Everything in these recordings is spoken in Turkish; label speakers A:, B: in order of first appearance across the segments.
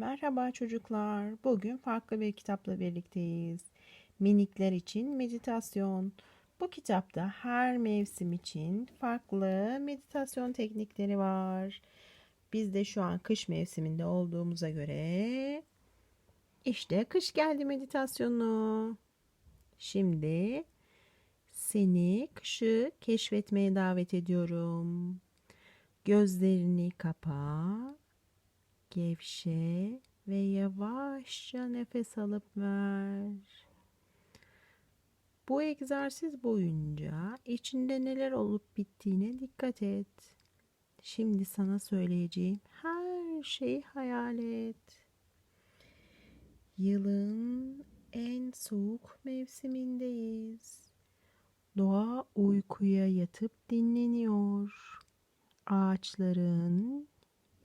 A: Merhaba çocuklar. Bugün farklı bir kitapla birlikteyiz. Minikler için meditasyon. Bu kitapta her mevsim için farklı meditasyon teknikleri var. Biz de şu an kış mevsiminde olduğumuza göre işte kış geldi meditasyonu. Şimdi seni kışı keşfetmeye davet ediyorum. Gözlerini kapa. Gevşe ve yavaşça nefes alıp ver. Bu egzersiz boyunca içinde neler olup bittiğine dikkat et. Şimdi sana söyleyeceğim her şeyi hayal et. Yılın en soğuk mevsimindeyiz. Doğa uykuya yatıp dinleniyor. Ağaçların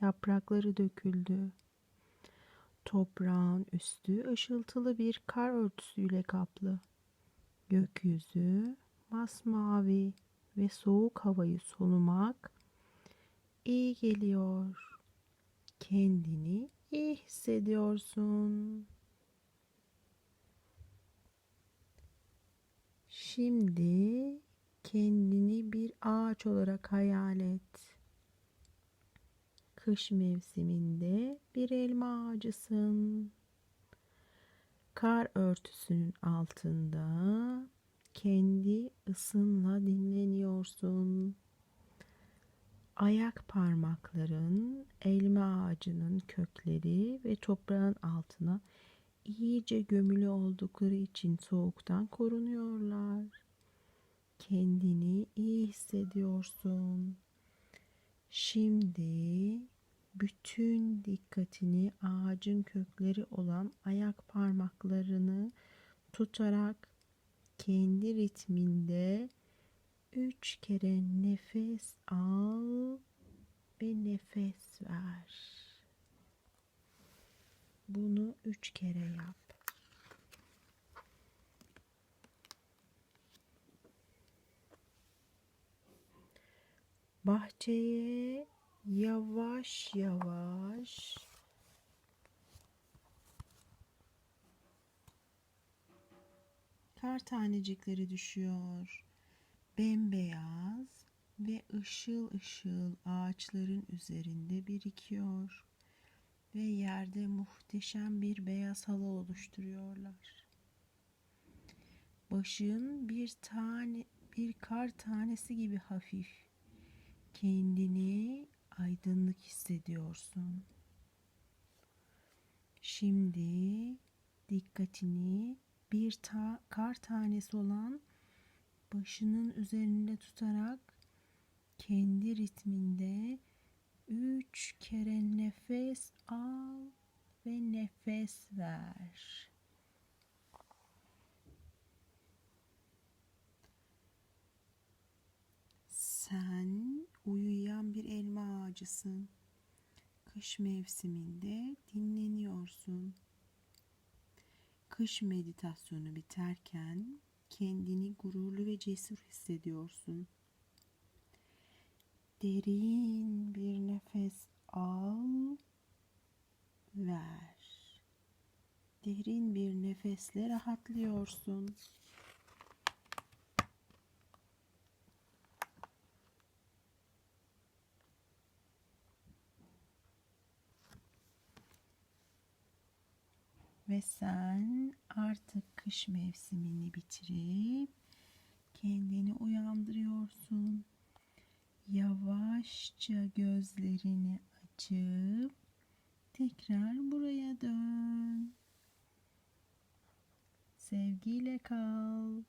A: Yaprakları döküldü. Toprağın üstü ışıltılı bir kar örtüsüyle kaplı. Gökyüzü masmavi ve soğuk havayı solumak iyi geliyor. Kendini iyi hissediyorsun. Şimdi kendini bir ağaç olarak hayal et kış mevsiminde bir elma ağacısın. Kar örtüsünün altında kendi ısınla dinleniyorsun. Ayak parmakların elma ağacının kökleri ve toprağın altına iyice gömülü oldukları için soğuktan korunuyorlar. Kendini iyi hissediyorsun. Şimdi bütün dikkatini ağacın kökleri olan ayak parmaklarını tutarak kendi ritminde üç kere nefes al ve nefes ver. Bunu üç kere yap. Bahçeye yavaş yavaş kar tanecikleri düşüyor. Bembeyaz ve ışıl ışıl ağaçların üzerinde birikiyor ve yerde muhteşem bir beyaz halı oluşturuyorlar. Başın bir tane bir kar tanesi gibi hafif kendini aydınlık hissediyorsun. Şimdi dikkatini bir ta kar tanesi olan başının üzerinde tutarak kendi ritminde üç kere nefes al ve nefes ver. Sen uyuyan bir elma ağacısın. Kış mevsiminde dinleniyorsun. Kış meditasyonu biterken kendini gururlu ve cesur hissediyorsun. Derin bir nefes al, ver. Derin bir nefesle rahatlıyorsun. Ve sen artık kış mevsimini bitirip kendini uyandırıyorsun. Yavaşça gözlerini açıp tekrar buraya dön. Sevgiyle kal.